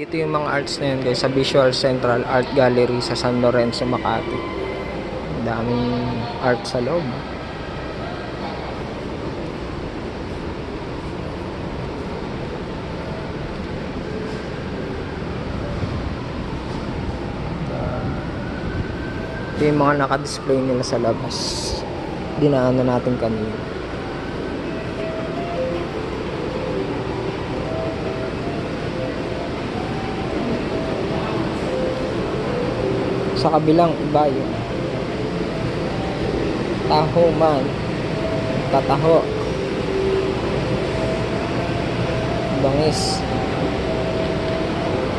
Dito yung mga arts na yun guys sa Visual Central Art Gallery sa San Lorenzo, Makati. Ang daming art sa loob. Ito yung mga naka-display nila sa labas. Dinaanan natin kanina. Sa kabilang iba yun. Taho man. Tataho. Bangis.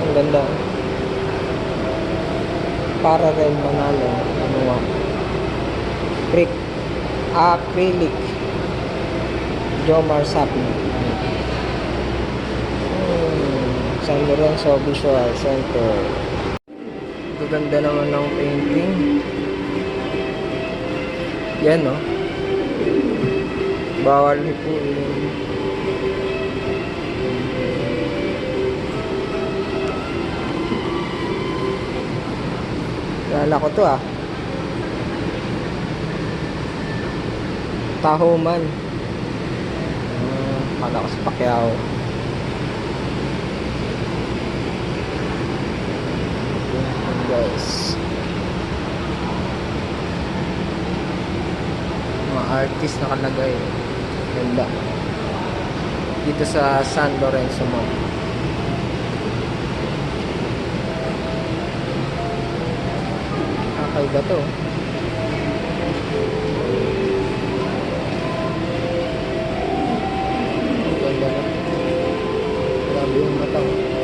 Ang ganda. Parallel Manalo. Ano nga? Brick. Acrylic. Jomar Sapi. Hmm. San Lorenzo Visual Center. Gaganda naman ng painting. Yan, no? Bawal hipuin. Kilala ko to, ah. Tahuman. Uh, kala ko sa Pacquiao. guys. Mga artist na nakalagay ganda. Dito sa San Lorenzo Mall. Kakaiba to. Ganda na. Grabe yung mata